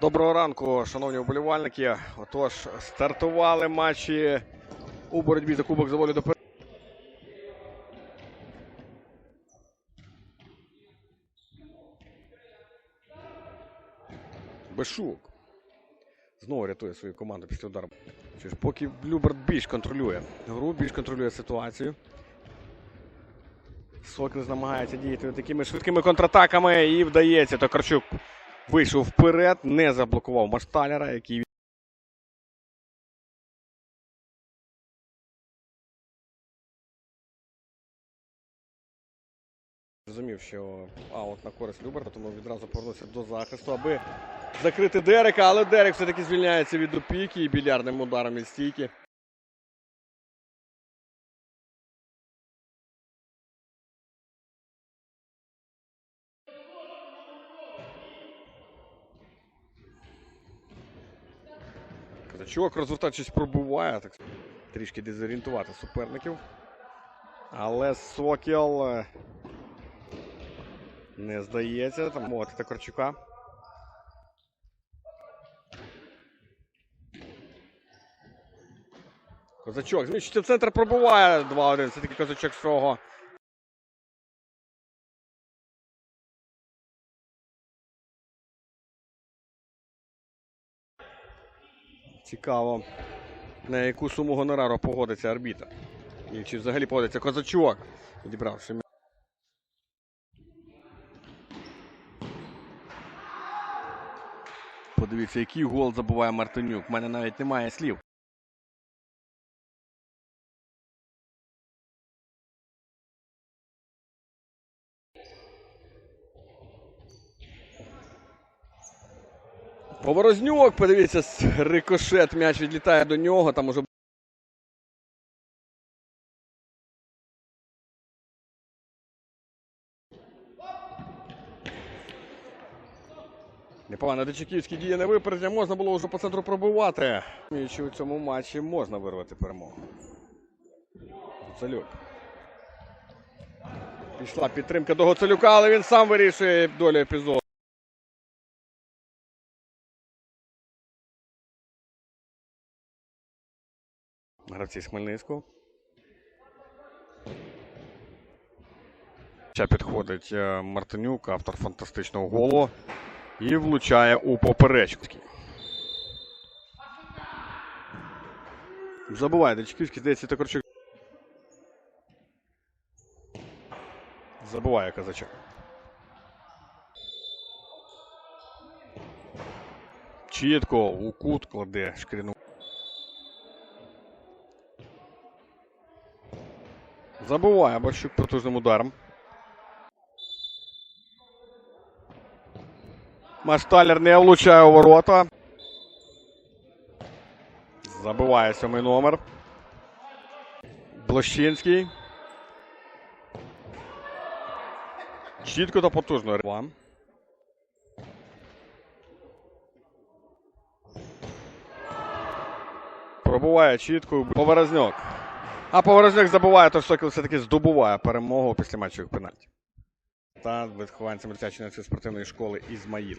Доброго ранку, шановні вболівальники. Отож, стартували матчі у боротьбі за Кубок за волю до Бешук. Знову рятує свою команду після удару. Поки Люберт більш контролює гру, більш контролює ситуацію. Сокіл намагається діяти такими швидкими контратаками і вдається. Токарчук вийшов вперед, не заблокував Машталера, який Розумів, що аут на користь Люберта, тому відразу повернувся до захисту, аби закрити Дерека, але Дерек все-таки звільняється від опіки і більярдним ударом від стійки. Казачок, розвертаючись, пробуває, так трішки дезорієнтувати суперників. Але Сокіл е, не здається. Там мовити Токарчука. Козачок. Зміщується в центр пробуває 2-1. Це таки козачок свого. Цікаво, на яку суму гонорару погодиться арбітр. І чи взагалі погодиться козачок, відібравши. Подивіться, який гол забуває Мартинюк. У мене навіть немає слів. Поворознюк, подивіться, рикошет, м'яч відлітає до нього. Там уже Непогано, Дичаківський діє на випередження. Можна було вже по центру пробувати. І у цьому матчі можна вирвати перемогу. Гуцалюк. Пішла підтримка до Гоцалюка, але він сам вирішує долю епізоду. Гравці з Хмельницького. Ще підходить е, Мартинюк, автор фантастичного голу. І влучає у поперечку. Забуває Дичківський, здається, Токарчук. Забуває казачок. Чітко у кут кладе шкіряну. Забуває Борщук потужним ударом. Машталер не влучає у ворота. Забиває сьомий номер. Блощинський. Чітко та потужно. Рва. Пробуває чітко. Поворозньок. А Поворожник забуває, тож Сокіл все-таки здобуває перемогу після матчових пенальті. Та вихованцем Летячої спортивної школи Ізмаїл.